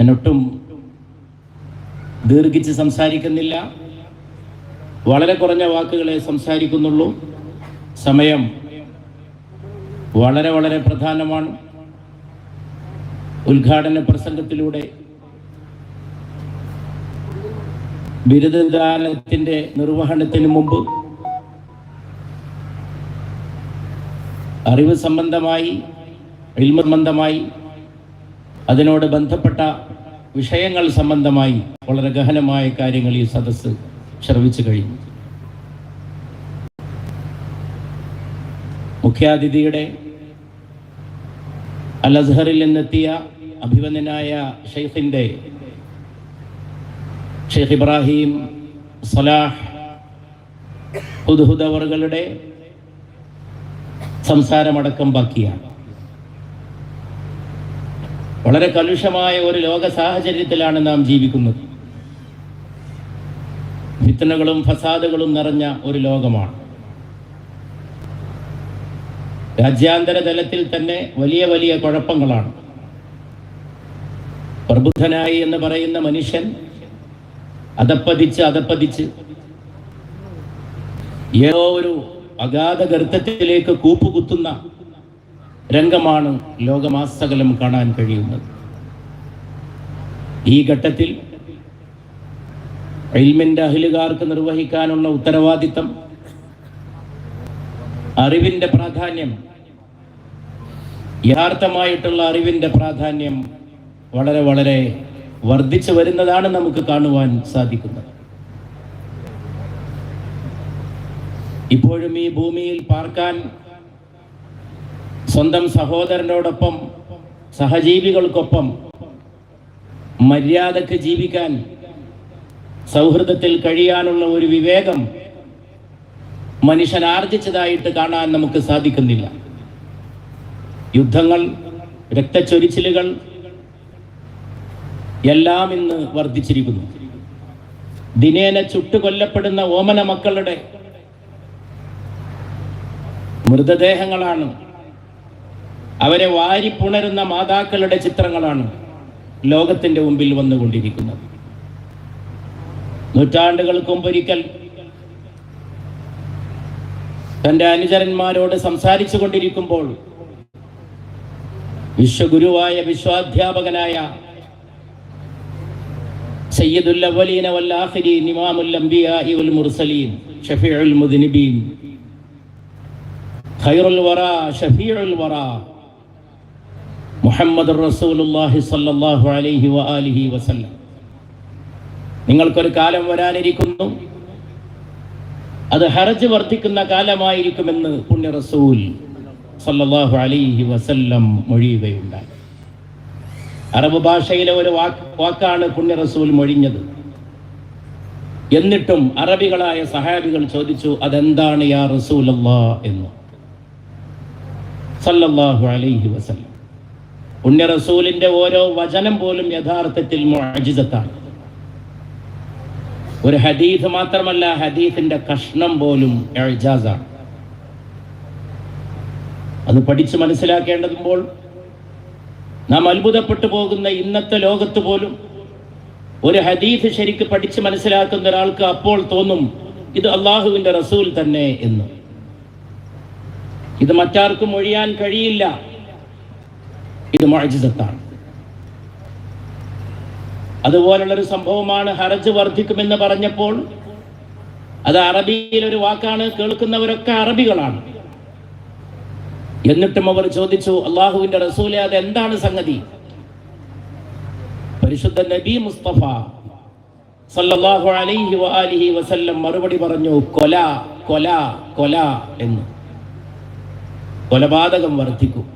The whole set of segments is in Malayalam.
എന്നൊട്ടും ദീർഘിച്ച് സംസാരിക്കുന്നില്ല. വളരെ കുറഞ്ഞ വാക്കുകളെ സംസാരിക്കുന്നുള്ളൂ. സമയം വളരെ വളരെ പ്രധാനമാണ്. ഉദ്ഘാടന പ്രസംഗത്തിലൂടെ ബിരുദദാനത്തിന്റെ നിർവഹണത്തിന് മുമ്പ് അറിവ് സംബന്ധമായി ഇൽമ സംബന്ധമായി അതിനോട് ബന്ധപ്പെട്ട വിഷയങ്ങൾ സംബന്ധമായി വളരെ ഗഹനമായ കാര്യങ്ങൾ ഈ സദസ്സ് ശ്രവിച്ചു കഴിഞ്ഞു. മുഖ്യാതിഥിയുടെ അൽ അസ്ഹറിൽ നിന്നെത്തിയ അഭിവന്ദനായ ഷെയ്ഖിന്റെ ഷെയ്ഖ് ഇബ്രാഹിം സലാഹ് ഹുദ്ഹുദ് സംസാരമടക്കം ബാക്കിയാണ്. വളരെ കലുഷമായ ഒരു ലോക സാഹചര്യത്തിലാണ് നാം ജീവിക്കുന്നത്. ഫിത്തനകളും ഫസാദുകളും നിറഞ്ഞ ഒരു ലോകമാണ്. രാജ്യാന്തര തലത്തിൽ തന്നെ വലിയ വലിയ കുഴപ്പങ്ങളാണ്. പ്രബുദ്ധനായി എന്ന് പറയുന്ന മനുഷ്യൻ അതപ്പതിച്ച് അതപ്പതിച്ച് ഏതോ ഒരു അഗാധ ഗർത്തത്തിലേക്ക് കൂപ്പുകുത്തുന്ന രംഗമാണ് ലോകമാസകലം കാണാൻ കഴിയുന്നത്. ഈ ഘട്ടത്തിൽ ഇൽമിന്റെ അഹിലുകാർക്ക് നിർവഹിക്കാനുള്ള ഉത്തരവാദിത്തം അറിവിന്റെ പ്രാധാന്യം യഥാർത്ഥമായിട്ടുള്ള അറിവിന്റെ പ്രാധാന്യം വളരെ വളരെ വർദ്ധിച്ചു വരുന്നതാണ് നമുക്ക് കാണുവാൻ സാധിക്കുന്നത്. ഇപ്പോഴും ഈ ഭൂമിയിൽ പാർക്കാൻ സ്വന്തം സഹോദരനോടൊപ്പം സഹജീവികൾക്കൊപ്പം മര്യാദയ്ക്ക് ജീവിക്കാൻ സൗഹൃദത്തിൽ കഴിയാനുള്ള ഒരു വിവേകം മനുഷ്യൻ ആർജിച്ചതായിട്ട് കാണാൻ നമുക്ക് സാധിക്കുന്നില്ല. യുദ്ധങ്ങൾ രക്തച്ചൊരിച്ചിലുകൾ എല്ലാം ഇന്ന് വർദ്ധിച്ചിരിക്കുന്നു. ദിനേന ചുട്ടുകൊല്ലപ്പെടുന്ന ഓമന മക്കളുടെ മൃതദേഹങ്ങളാണ് അവരെ വാരിപ്പുണരുന്ന മാതാക്കളുടെ ചിത്രങ്ങളാണ് ലോകത്തിന്റെ മുമ്പിൽ വന്നുകൊണ്ടിരിക്കുന്നത്. നൂറ്റാണ്ടുകൾക്ക് മുമ്പൊരിക്കൽ തന്റെ അനുചരന്മാരോട് സംസാരിച്ചു കൊണ്ടിരിക്കുമ്പോൾ വിശ്വഗുരുവായ വിശ്വാധ്യാപകനായ സയ്യിദുൽ വൽ ആഖിരീൻ വൽ മുർസലീൻ ഷഫീഉൽ മുദ്നിബീൻ ഖൈറുൽ വറാ ഷഫീഉൽ വറാ മുഹമ്മദ് റസൂലുള്ളാഹി സ്വല്ലല്ലാഹു അലൈഹി വആലിഹി വസല്ലം. നിങ്ങൾക്കൊരു കാലം വരാനിരിക്കുന്നു. അത് ഹറജ് വർദ്ധിക്കുന്ന കാലമായിരിക്കുമെന്ന് പുണ്യ റസൂൽ സല്ലല്ലാഹു അലൈഹി വസല്ലം മൊഴിയുകയുണ്ടായി. അറബ് ഭാഷയിലെ ഒരു വാക്ക് വാക്കാണ് പുണ്യ റസൂൽ മൊഴിഞ്ഞത്. എന്നിട്ടും അറബികളായ സഹാബികൾ ചോദിച്ചു അതെന്താണ് യാ റസൂൽ എന്ന്. സല്ലല്ലാഹു അലൈഹി വസല്ലം. പുണ്യ റസൂലിന്റെ ഓരോ വചനം പോലും യഥാർത്ഥത്തിൽ മുഅജിസത്താണ്. ഒരു ഹദീഫ് മാത്രമല്ല ഹദീഫിന്റെ കഷ്ണം പോലും എഴുജാസാണ് അത് പഠിച്ച് മനസ്സിലാക്കേണ്ടതുമ്പോൾ നാം അത്ഭുതപ്പെട്ടു പോകുന്ന ഇന്നത്തെ ലോകത്ത് പോലും ഒരു ഹദീഫ് ശരിക്ക് പഠിച്ച് മനസ്സിലാക്കുന്ന ഒരാൾക്ക് അപ്പോൾ തോന്നും ഇത് അള്ളാഹുവിന്റെ റസൂൽ തന്നെ എന്ന്. ഇത് മറ്റാർക്കും ഒഴിയാൻ കഴിയില്ല. ഇത് മൊഴിജിതത്താണ് അതുപോലുള്ളൊരു സംഭവമാണ് ഹറജ് വർദ്ധിക്കുമെന്ന് പറഞ്ഞപ്പോൾ അത് അറബിയിൽ ഒരു വാക്കാണ് കേൾക്കുന്നവരൊക്കെ അറബികളാണ്. എന്നിട്ടും അവർ ചോദിച്ചു അള്ളാഹുവിന്റെ റസൂലെ അത് എന്താണ് സംഗതി? പരിശുദ്ധ നബി മുസ്തഫ സല്ലല്ലാഹു അലൈഹി വആലിഹി വസല്ലം മറുപടി പറഞ്ഞു കൊല കൊല കൊല എന്ന്. കൊലപാതകം വർദ്ധിക്കും.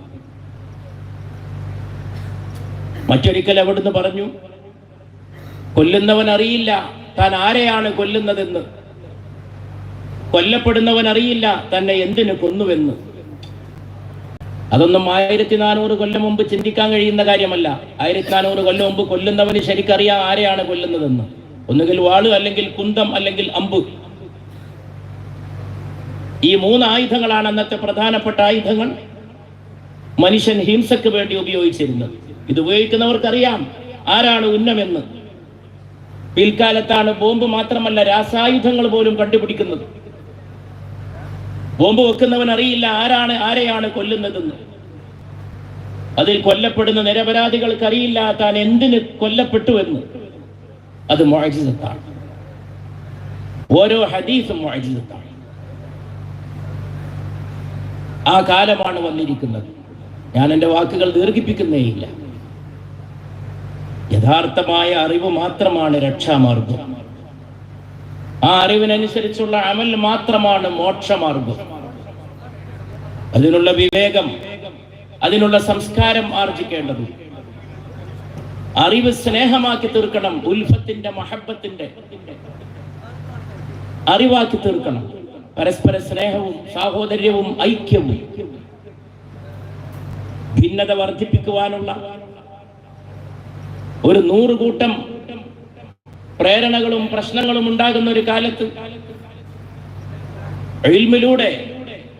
മറ്റൊരിക്കൽ അവിടുന്ന് പറഞ്ഞു കൊല്ലുന്നവൻ അറിയില്ല താൻ ആരെയാണ് കൊല്ലുന്നതെന്ന്. കൊല്ലപ്പെടുന്നവൻ അറിയില്ല തന്നെ എന്തിനു കൊന്നുവെന്ന്. അതൊന്നും ആയിരത്തി നാനൂറ് കൊല്ലം മുമ്പ് ചിന്തിക്കാൻ കഴിയുന്ന കാര്യമല്ല. ആയിരത്തി നാനൂറ് കൊല്ലം മുമ്പ് കൊല്ലുന്നവന് ശരിക്കറിയാം ആരെയാണ് കൊല്ലുന്നതെന്ന്. ഒന്നുകിൽ വാൾ അല്ലെങ്കിൽ കുന്തം അല്ലെങ്കിൽ അമ്പ്. ഈ മൂന്ന് ആയുധങ്ങളാണ് അന്നത്തെ പ്രധാനപ്പെട്ട ആയുധങ്ങൾ. മനുഷ്യൻ ഹിംസക്ക് വേണ്ടി ഉപയോഗിച്ചിരുന്നത്. ഇത് ഉപയോഗിക്കുന്നവർക്കറിയാം. ആരാണ് ഉന്നമെന്ന്. പിൽക്കാലത്താണ് ബോംബ് മാത്രമല്ല രാസായുധങ്ങൾ പോലും കണ്ടുപിടിക്കുന്നത്. ബോംബ് വെക്കുന്നവൻ അറിയില്ല ആരാണ് ആരെയാണ് കൊല്ലുന്നതെന്ന്. അതിൽ കൊല്ലപ്പെടുന്ന നിരപരാധികൾക്ക് അറിയില്ല താൻ എന്തിന് കൊല്ലപ്പെട്ടു എന്ന്. അത് മുഅജിസത്താണ് ഓരോ ഹദീസും മുഅജിസത്താണ് ആ കാലമാണ് വന്നിരിക്കുന്നത്. ഞാൻ എന്റെ വാക്കുകൾ ദീർഘിപ്പിക്കുന്നേയില്ല യഥാർത്ഥമായ അറിവ് മാത്രമാണ് രക്ഷാമാർഗം. ആ അറിവിനനുസരിച്ചുള്ള അമൽ മാത്രമാണ് മോക്ഷമാർഗം. അതിനുള്ള വിവേകം അതിനുള്ള സംസ്കാരം ആർജിക്കേണ്ടത്. അറിവ് സ്നേഹമാക്കി തീർക്കണം ഉൽഫത്തിന്റെ മഹബത്തിന്റെ. അറിവാക്കി തീർക്കണം. പരസ്പര സ്നേഹവും സാഹോദര്യവും ഐക്യവും. ഭിന്നത വർദ്ധിപ്പിക്കുവാനുള്ള ഒരു നൂറ് കൂട്ടം പ്രേരണകളും പ്രശ്നങ്ങളും ഉണ്ടാകുന്ന ഒരു കാലത്ത് എൽമിലൂടെ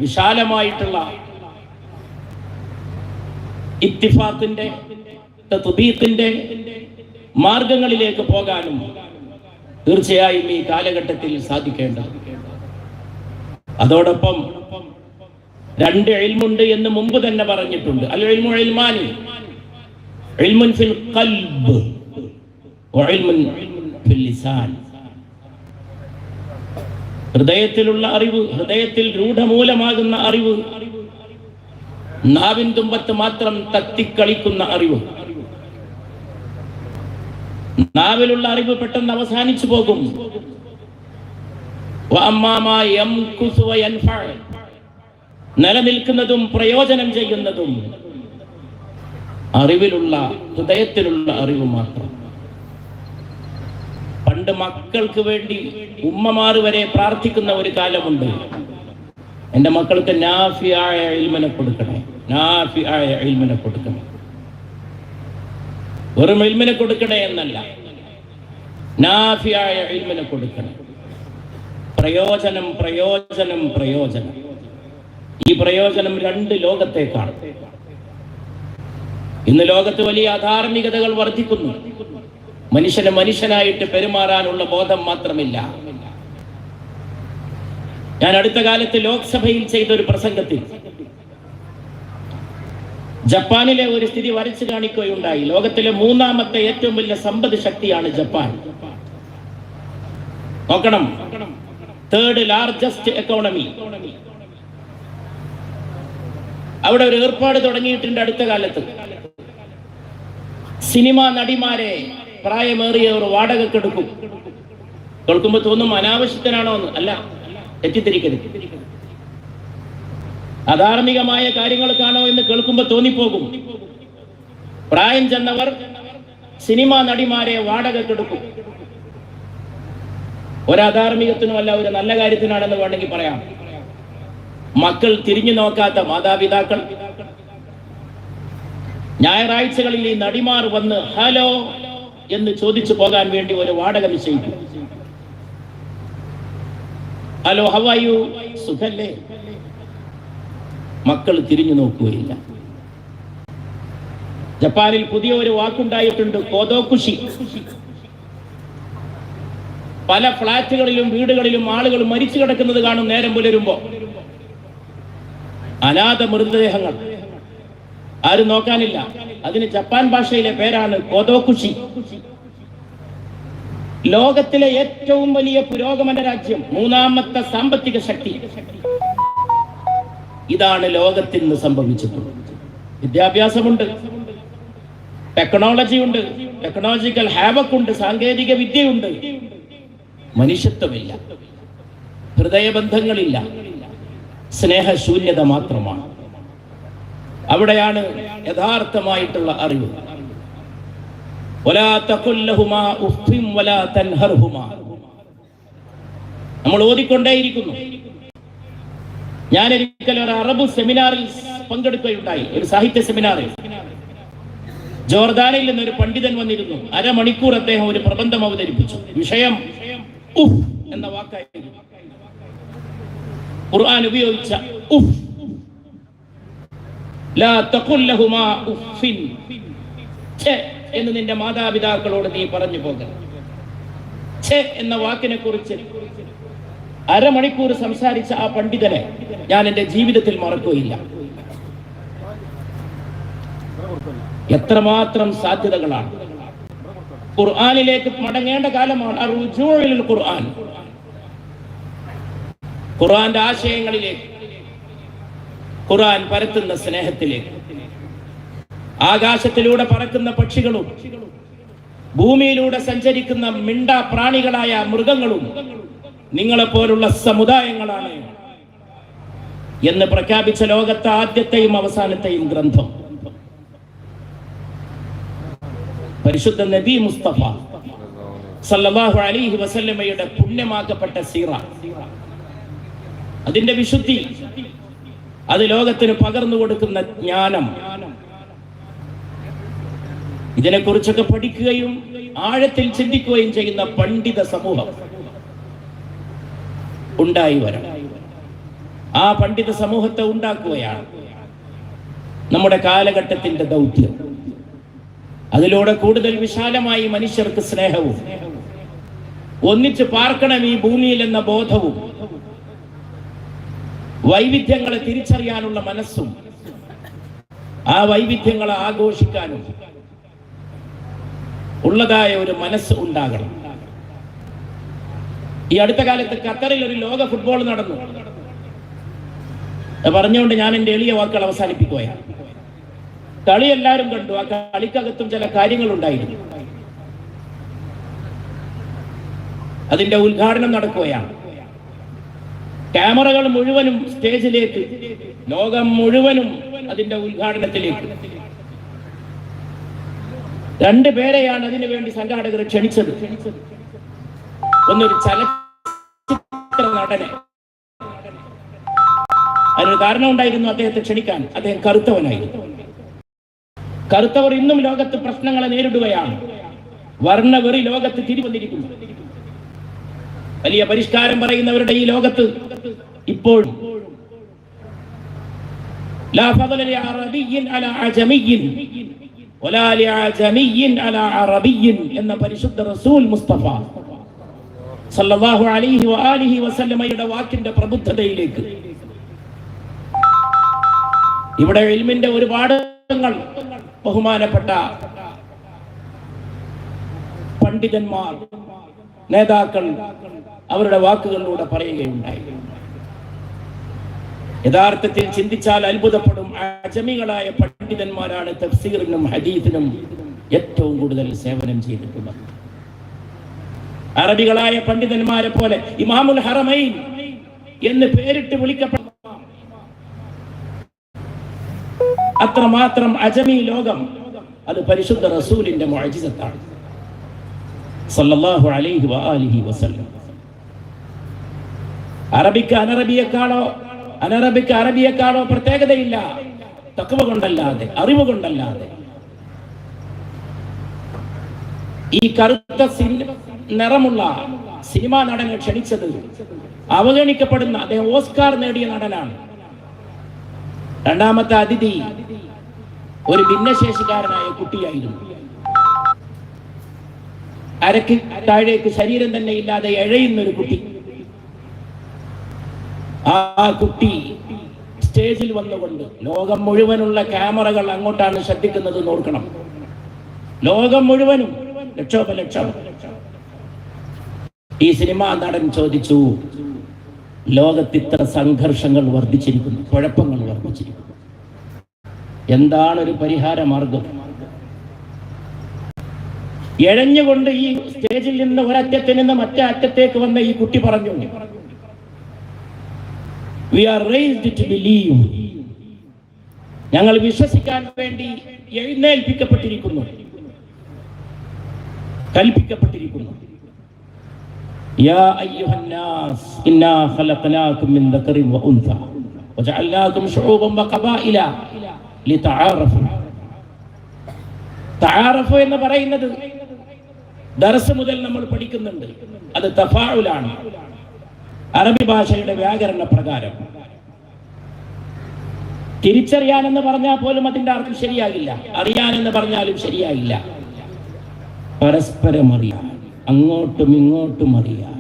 വിശാലമായിട്ടുള്ള ഇത്തിഫാത്തിന്റെ തുബീത്തിന്റെ മാർഗങ്ങളിലേക്ക് പോകാനും തീർച്ചയായും ഈ കാലഘട്ടത്തിൽ സാധിക്കേണ്ട. അതോടൊപ്പം രണ്ട് എൽമുണ്ട് എന്ന് മുമ്പ് തന്നെ പറഞ്ഞിട്ടുണ്ട്. അൽ എൽമു എൽമാനി എൽമുൻ ഫിൽ ഖൽബ് വഇൽമുൻ ഫിൽ ലിസാൻ ഹൃദയത്തിലുള്ള അറിവ് ഹൃദയത്തിൽ രൂഢമൂലമാകുന്ന അറിവ് നാവിൻ തുമ്പത്ത് മാത്രം തത്തിക്കളിക്കുന്ന അറിവ്. നാവിലുള്ള അറിവ് പെട്ടെന്ന് അവസാനിച്ചു പോകും. നിലനിൽക്കുന്നതും പ്രയോജനം ചെയ്യുന്നതും. അറിവിലുള്ള ഹൃദയത്തിലുള്ള അറിവ് മാത്രം. പണ്ട് മക്കൾക്ക് വേണ്ടി ഉമ്മമാർ വരെ പ്രാർത്ഥിക്കുന്ന ഒരു കാലമുണ്ട്. എന്റെ മക്കൾക്ക് നാഫിയായ ഇൽമനെ കൊടുക്കണേ. നാഫിയായ ഇൽമനെ കൊടുക്കണേ. വെറും ഇൽമിനെ കൊടുക്കണേ എന്നല്ല. നാഫിയായ ഇൽമിനെ കൊടുക്കണം. പ്രയോജനം പ്രയോജനം പ്രയോജനം. ഈ പ്രയോജനം രണ്ട് ലോകത്തേക്കാണ്. ഇന്ന് ലോകത്ത് വലിയ അധാർമികതകൾ വർദ്ധിക്കുന്നു. മനുഷ്യന് മനുഷ്യനായിട്ട് പെരുമാറാനുള്ള ബോധം മാത്രമില്ല. ഞാൻ അടുത്ത കാലത്ത് ലോക്സഭയിൽ ചെയ്ത ഒരു പ്രസംഗത്തിൽ ജപ്പാനിലെ ഒരു സ്ഥിതി വരച്ചു കാണിക്കുകയുണ്ടായി. ലോകത്തിലെ മൂന്നാമത്തെ ഏറ്റവും വലിയ സമ്പദ് ശക്തിയാണ് ജപ്പാൻ. നോക്കണം. തേർഡ് ലാർജസ്റ്റ് എക്കോണമി അവിടെ ഒരു ഏർപ്പാട് തുടങ്ങിയിട്ടുണ്ട് അടുത്ത കാലത്ത്. സിനിമ നടിമാരെ പ്രായമേറിയവർ വാടകക്കെടുക്കും കേൾക്കുമ്പോ തോന്നും അനാവശ്യത്തിനാണോ എന്ന്. അല്ല തെറ്റിദ്ധരിക്കരുത്. അധാർമികമായ കാര്യങ്ങൾക്കാണോ എന്ന് കേൾക്കുമ്പോ തോന്നിപ്പോകും. പ്രായം ചെന്നവർ സിനിമ നടിമാരെ വാടകക്കെടുക്കും ഒരധാർമികത്തിനുമല്ല ഒരു നല്ല കാര്യത്തിനാണെന്ന് വേണമെങ്കിൽ പറയാം. മക്കൾ തിരിഞ്ഞു നോക്കാത്ത മാതാപിതാക്കൾ ഞായറാഴ്ചകളിൽ ഈ നടിമാർ വന്ന് ഹലോ എന്ന് ചോദിച്ചു പോകാൻ വേണ്ടി ഒരു വാടക നിശ്ചയിക്കും ഹലോ ഹവായു സുഖല്ലേ? മക്കൾ തിരിഞ്ഞു നോക്കുകയില്ല. ജപ്പാനിൽ പുതിയ ഒരു വാക്കുണ്ടായിട്ടുണ്ട് കോതോകുഷി പല ഫ്ളാറ്റുകളിലും വീടുകളിലും ആളുകൾ മരിച്ചു കിടക്കുന്നത് കാണും നേരം പുലരുമ്പോ. അനാഥ മൃതദേഹങ്ങൾ. ആരും നോക്കാനില്ല. അതിന് ജപ്പാൻ ഭാഷയിലെ പേരാണ് കൊതോകുഷി ലോകത്തിലെ ഏറ്റവും വലിയ പുരോഗമന രാജ്യം മൂന്നാമത്തെ സാമ്പത്തിക ശക്തി. ഇതാണ് ലോകത്തിൽ നിന്ന് സംഭവിച്ചത്. വിദ്യാഭ്യാസമുണ്ട്. ടെക്നോളജി ഉണ്ട് ടെക്നോളജിക്കൽ ഹാവക് ഉണ്ട് സാങ്കേതിക വിദ്യയുണ്ട്. മനുഷ്യത്വമില്ല. ഹൃദയബന്ധങ്ങളില്ല. സ്നേഹശൂന്യത മാത്രമാണ്. അവിടെയാണ് യഥാർത്ഥമായിട്ടുള്ള അറിവ്. നമ്മൾ ഓതിക്കൊണ്ടേയിരിക്കുന്നു. ഞാൻ ഒരിക്കൽ ഒരു അറബ് സെമിനാറിൽ പങ്കെടുക്കുകയുണ്ടായി. ഒരു സാഹിത്യ സെമിനാറിൽ. ജോർദാനിൽ ഒരു പണ്ഡിതൻ വന്നിരുന്നു. അരമണിക്കൂർ അദ്ദേഹം ഒരു പ്രബന്ധം അവതരിപ്പിച്ചു. വിഷയം ഉഫ് എന്ന വാക്കായിരുന്നു. ഖുർആൻ ഉപയോഗിച്ച ഉഫ് എന്ന് നിന്റെ മാതാപിതാക്കളോട് നീ പറഞ്ഞു പോക ഛേ എന്ന വാക്കിനെ കുറിച്ച് അരമണിക്കൂർ സംസാരിച്ച ആ പണ്ഡിതനെ ഞാൻ എന്റെ ജീവിതത്തിൽ മറക്കുകയില്ല. എത്രമാത്രം സാധ്യതകളാണ്. ഖുർആാനിലേക്ക് മടങ്ങേണ്ട കാലമാണ് ഖുർആൻ. ഖുർആന്റെ ആശയങ്ങളിലേക്ക് ഖുർആൻ പരത്തുന്ന സ്നേഹത്തിലേക്ക്. ആകാശത്തിലൂടെ പറക്കുന്ന പക്ഷികളും ഭൂമിയിലൂടെ സഞ്ചരിക്കുന്ന മിണ്ട പ്രാണികളായ മൃഗങ്ങളും നിങ്ങളെപ്പോലുള്ള സമുദായങ്ങളാണ് എന്ന് പ്രഖ്യാപിച്ച ലോകത്തെ ആദ്യത്തെയും അവസാനത്തെയും ഗ്രന്ഥം. പരിശുദ്ധ നബി മുസ്തഫ സല്ലല്ലാഹു അലൈഹി വസല്ലമയുടെ പുണ്യമാക്കപ്പെട്ട സീറ. അതിന്റെ വിശുദ്ധി അത് ലോകത്തിന് പകർന്നു കൊടുക്കുന്ന ജ്ഞാനം. ഇതിനെക്കുറിച്ചൊക്കെ പഠിക്കുകയും ആഴത്തിൽ ചിന്തിക്കുകയും ചെയ്യുന്ന പണ്ഡിത സമൂഹം ഉണ്ടായി വരണം. ആ പണ്ഡിത സമൂഹത്തെ ഉണ്ടാക്കുകയാണ് നമ്മുടെ കാലഘട്ടത്തിന്റെ ദൗത്യം. അതിലൂടെ കൂടുതൽ വിശാലമായി മനുഷ്യർക്ക് സ്നേഹവും ഒന്നിച്ച് പാർക്കണം ഈ ഭൂമിയിൽ എന്ന ബോധവും വൈവിധ്യങ്ങളെ തിരിച്ചറിയാനുള്ള മനസ്സും ആ വൈവിധ്യങ്ങളെ ആഘോഷിക്കാനും ഉള്ളതായ ഒരു മനസ്സ് ഉണ്ടാകണം. ഈ അടുത്ത കാലത്ത് ഖത്തറിൽ ഒരു ലോക ഫുട്ബോൾ നടന്നു. പറഞ്ഞുകൊണ്ട് ഞാൻ എന്റെ എളിയ വാക്കുകൾ അവസാനിപ്പിക്കുകയാണ്. കളി എല്ലാവരും കണ്ടു. ആ കളിക്കകത്തും ചില കാര്യങ്ങൾ ഉണ്ടായിരുന്നു. അതിന്റെ ഉദ്ഘാടനം നടക്കുകയാണ്. ക്യാമറകൾ മുഴുവനും സ്റ്റേജിലേക്ക് ലോകം മുഴുവനും അതിന്റെ ഉദ്ഘാടനത്തിലേക്ക്. രണ്ട് പേരെയാണ് അതിനു വേണ്ടി സംഘാടകർ ക്ഷണിച്ചത്. ഒന്നൊരു ചലച്ചിത്ര നടനെ. അതിനൊരു കാരണം ഉണ്ടായിരുന്നു അദ്ദേഹത്തെ ക്ഷണിക്കാൻ. അദ്ദേഹം കറുത്തവനായിരുന്നു. കറുത്തവർ ഇന്നും ലോകത്ത് പ്രശ്നങ്ങളെ നേരിടുകയാണ്. വർണവെറി ലോകത്ത് തിരിവന്നിരിക്കുന്നു. വലിയ പരിഷ്കാരം പറയുന്നവരുടെ ഈ ലോകത്ത് ഇപ്പോഴും لا فضل لعربي على عجمي ولا لعجمي على عربي എന്ന പരിശുദ്ധ റസൂൽ മുസ്തഫ സല്ലല്ലാഹു അലൈഹി വആലിഹി വസല്ലമയുടെ വാക്കിന്റെ പ്രബുദ്ധതയിലേക്ക് ഇവിടെ ഇൽമിന്റെ ഒരുപാട് ങ്ങൾ ബഹുമാനപ്പെട്ട പണ്ഡിതന്മാർ നേതാക്കൾ അവരുടെ വാക്കുകളിലൂടെ പറയുകയുണ്ടായി. യഥാർത്ഥത്തിൽ ചിന്തിച്ചാൽ അത്ഭുതപ്പെടും. അജമികളായ പണ്ഡിതന്മാരാണ് തഫ്സീറിനും ഹദീസിനും ഏറ്റവും കൂടുതൽ സേവനം ചെയ്തിട്ടുള്ളത്. അറബികളായ പണ്ഡിതന്മാരെ പോലെ ഇമാമുൽ ഹറമൈൻ എന്ന് പേരിട്ട് വിളിക്കപ്പെട്ട അത്രമാത്രം അജമി ലോകം അത് പരിശുദ്ധ റസൂലിന്റെ മുഅജിസത്താണ്. സല്ലല്ലാഹു അലൈഹി വആലിഹി വസല്ലം. അറബിക്ക് അനറബിയെക്കാളോ അനറബിക്ക് അറബിയെക്കാളോ പ്രത്യേകതയില്ല. തക്കവ കൊണ്ടല്ലാതെ അറിവ് കൊണ്ടല്ലാതെ. ഈ കറുത്ത നിറമുള്ള സിനിമാ നടനെ ക്ഷണിച്ചത് അവഗണിക്കപ്പെടുന്ന അദ്ദേഹം ഓസ്കാർ നേടിയ നടനാണ്. രണ്ടാമത്തെ അതിഥി ഒരു ഭിന്നശേഷിക്കാരനായ കുട്ടിയായിരുന്നു. അരക്ക് താഴേക്ക് ശരീരം തന്നെ ഇല്ലാതെ എഴയുന്ന ഒരു കുട്ടി. ആ കുട്ടി സ്റ്റേജിൽ വന്നുകൊണ്ട് ലോകം മുഴുവനുള്ള ക്യാമറകൾ അങ്ങോട്ടാണ് ശ്രദ്ധിക്കുന്നത് നോക്കണം ലോകം മുഴുവനും ലക്ഷോപലക്ഷം. ഈ സിനിമാ നടൻ ചോദിച്ചു ലോകത്ത് ഇത്ര സംഘർഷങ്ങൾ വർദ്ധിച്ചിരിക്കുന്നു കുഴപ്പങ്ങൾ വർദ്ധിച്ചിരിക്കുന്നു. എന്താണ് ഒരു പരിഹാര മാർഗം എഴഞ്ഞുകൊണ്ട് ഈ സ്റ്റേജിൽ നിന്ന് ഒരറ്റത്തിൽ നിന്ന് മറ്റേ അറ്റത്തേക്ക് വന്ന ഈ കുട്ടി പറഞ്ഞു വി ആർ ടു ബിലീവ് ഞങ്ങൾ വിശ്വസിക്കാൻ വേണ്ടി എഴുന്നേൽപ്പിക്കപ്പെട്ടിരിക്കുന്നു. കൽപ്പിക്കപ്പെട്ടിരിക്കുന്നു. യാ അയ്യുഹന്നാസ് ഖലഖനാകും മിൻ വ വ ഖബായില ലിതആറഫു. എന്ന് പറയുന്നത് ദർസ് മുതൽ നമ്മൾ പഠിക്കുന്നുണ്ട്. അത് തഫാവുലാണ് അറബി ഭാഷയുടെ വ്യാകരണ പ്രകാരം. തിരിച്ചറിയാനെന്ന് പറഞ്ഞാൽ പോലും അതിന്റെ അർത്ഥം ശരിയാകില്ല. അറിയാനെന്ന് പറഞ്ഞാലും ശരിയാകില്ല. പരസ്പരം അറിയാം. അങ്ങോട്ടും ഇങ്ങോട്ടും അറിയാം.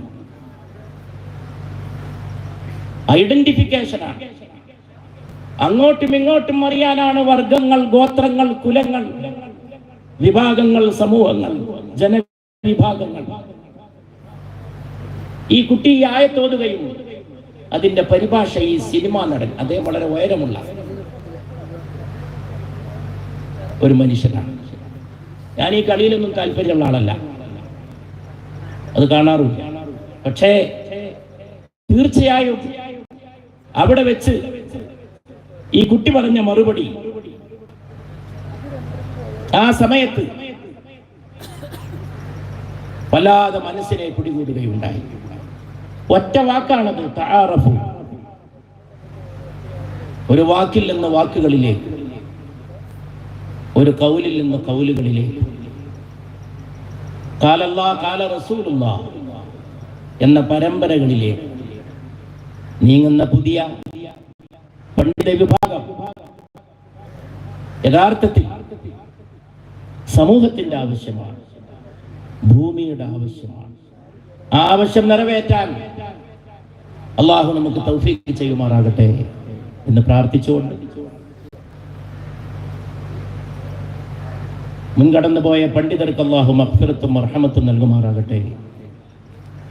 ഐഡന്റിഫിക്കേഷനാണ് അങ്ങോട്ടും ഇങ്ങോട്ടും അറിയാനാണ് വർഗങ്ങൾ ഗോത്രങ്ങൾ കുലങ്ങൾ വിഭാഗങ്ങൾ സമൂഹങ്ങൾ ജനവിഭാഗങ്ങൾ ഈ കുട്ടി ഈ ആയത്തോതുകയും അതിന്റെ പരിഭാഷ ഈ സിനിമ നടൻ അദ്ദേഹം വളരെ ഉയരമുള്ള ഒരു മനുഷ്യനാണ്. ഞാൻ ഈ കളിയിലൊന്നും താല്പര്യമുള്ള ആളല്ല. അത് കാണാറുമില്ല പക്ഷേ തീർച്ചയായും അവിടെ വെച്ച് ഈ കുട്ടി പറഞ്ഞ മറുപടി ആ സമയത്ത് വല്ലാതെ മനസ്സിനെ പിടികൂടുകയുണ്ടായി. ഒറ്റ വാക്കാണത് തആറഫു. ഒരു വാക്കിൽ നിന്ന് വാക്കുകളിലേക്ക് ഒരു കൗലിൽ നിന്ന് കൗലുകളിലേക്ക്. കാലല്ലാ കാല റസൂലുള്ള എന്ന പരമ്പരകളിലേക്ക് നീങ്ങുന്ന പുതിയ പണ്ഡിത വിഭാഗം. യഥാർത്ഥത്തിൽ സമൂഹത്തിന്റെ ആവശ്യമാണ്. ഭൂമിയുടെ ആവശ്യമാണ്. ആ ആവശ്യം നിറവേറ്റാൻ അള്ളാഹു നമുക്ക് തൗഫീഖ് ചെയ്യുമാറാകട്ടെ എന്ന് പ്രാർത്ഥിച്ചുകൊണ്ട് മുൻകടന്നു പോയ പണ്ഡിതർക്ക് അള്ളാഹു അഫ്സരത്തും അർഹമത്തും നൽകുമാറാകട്ടെ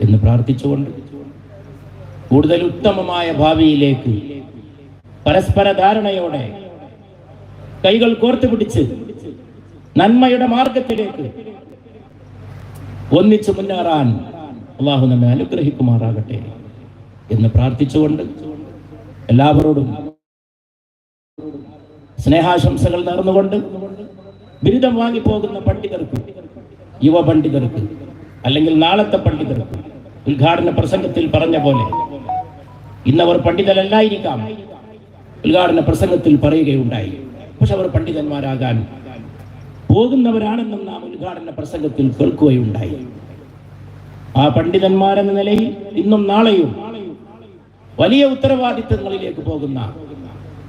എന്ന് പ്രാർത്ഥിച്ചുകൊണ്ട് കൂടുതൽ ഉത്തമമായ ഭാവിയിലേക്ക് പരസ്പര ധാരണയോടെ കൈകൾ കോർത്തുപിടിച്ച് നന്മയുടെ മാർഗത്തിലേക്ക് ഒന്നിച്ചു മുന്നേറാൻ അള്ളാഹു നമ്മെ അനുഗ്രഹിക്കുമാറാകട്ടെ എന്ന് പ്രാർത്ഥിച്ചുകൊണ്ട് എല്ലാവരോടും സ്നേഹാശംസകൾ നേർന്നുകൊണ്ട് ബിരുദം വാങ്ങിപ്പോകുന്ന പണ്ഡിതർക്ക് യുവ പണ്ഡിതർക്ക് അല്ലെങ്കിൽ നാളത്തെ പണ്ഡിതർക്ക് ഉദ്ഘാടന പ്രസംഗത്തിൽ പറഞ്ഞ പോലെ ഇന്നവർ പണ്ഡിതരല്ലായിരിക്കാം. ഉദ്ഘാടന പ്രസംഗത്തിൽ പറയുകയുണ്ടായി. പക്ഷെ അവർ പണ്ഡിതന്മാരാകാൻ പോകുന്നവരാണെന്നും നാം ഉദ്ഘാടന പ്രസംഗത്തിൽ കേൾക്കുകയുണ്ടായി ആ പണ്ഡിതന്മാരെന്ന നിലയിൽ ഇന്നും നാളെയും വലിയ ഉത്തരവാദിത്തങ്ങളിലേക്ക് പോകുന്ന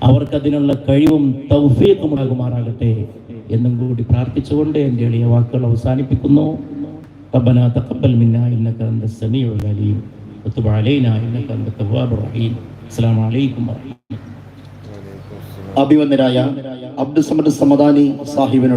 അവർക്കതിനുള്ള കഴിവും തൗഫീഖും ഉണ്ടാകുമാറാകട്ടെ എന്നും കൂടി പ്രാർത്ഥിച്ചുകൊണ്ട് എൻ്റെ എളിയ വാക്കുകൾ അവസാനിപ്പിക്കുന്നു ربنا تقبل منا انك انت السميع العليم وتب علينا انك انت التواب الرحيم السلام عليكم ورحمه الله അഭിവന്ദരായ അബ്ദുസമദ് സമദാനി സാഹിബിനോട്